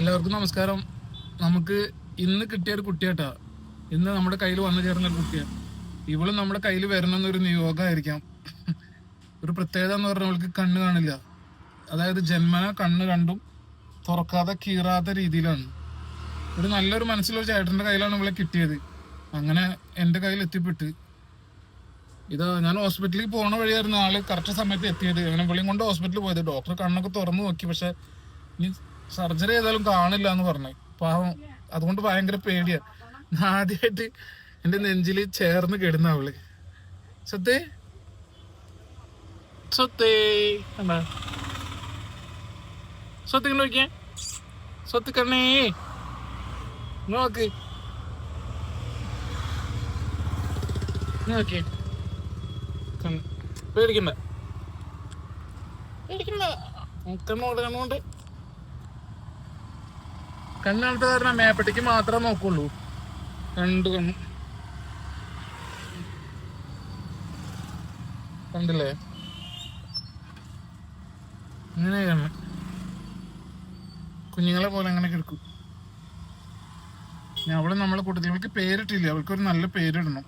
എല്ലാവർക്കും നമസ്കാരം. നമുക്ക് ഇന്ന് കിട്ടിയ ഒരു കുട്ടിയാട്ടാ. ഇന്ന് നമ്മുടെ കയ്യിൽ വന്നു ചേർന്ന ഒരു കുട്ടിയാണ് ഇവളും നമ്മുടെ കയ്യിൽ വരണമെന്നൊരു നിയോഗമായിരിക്കാം. ഒരു പ്രത്യേകത എന്ന് പറഞ്ഞാൽ അവൾക്ക് കണ്ണ് കാണില്ല. അതായത് ജന്മന കണ്ണ് കണ്ടും തുറക്കാതെ കീറാത്ത രീതിയിലാണ്. ഒരു നല്ലൊരു മനസ്സിലൊരു ചേട്ടന്റെ കയ്യിലാണ് ഇവളെ കിട്ടിയത്. അങ്ങനെ എന്റെ കയ്യിൽ എത്തിപ്പെട്ട്. ഇതാ ഞാൻ ഹോസ്പിറ്റലിൽ പോണ വഴിയായിരുന്നു ആൾ കറക്റ്റ് സമയത്ത് എത്തിയത്. അങ്ങനെ വിളിയും കൊണ്ട് ഹോസ്പിറ്റലിൽ പോയത്. ഡോക്ടർ കണ്ണൊക്കെ തുറന്നു നോക്കി. പക്ഷെ സർജറി ചെയ്താലും കാണില്ല എന്ന് പറഞ്ഞു. പാവം അതുകൊണ്ട് ഭയങ്കര പേടിയാ. ആദ്യമായിട്ട് എന്റെ നെഞ്ചിൽ ചേർന്ന് കിടന്ന അവൾ. സത്തേ സ്വത്തേ കണ്ടാ? സ്വത്ത് ഇങ്ങനെ നോക്കിയേ? സ്വത്ത് നോക്ക്. നോക്കിയേ പേടിക്കണ്ട. പേടിക്കണ്ട. കണ്ണോട് കണ്ണോണ്ട് കണ്ണാണത്തെ കാരണം മേപ്പട്ടിക്ക് മാത്രമേ നോക്കുള്ളൂ. രണ്ട് കണ്ണ് കണ്ടില്ലേ? അങ്ങനെ കണ്ണ് കുഞ്ഞുങ്ങളെ പോലെ അങ്ങനെ കിടക്കും. അവൾ നമ്മളെ കൂട്ടത്തിൽ. അവൾക്ക് പേരിട്ടില്ല. അവൾക്കൊരു നല്ല പേരിടണം.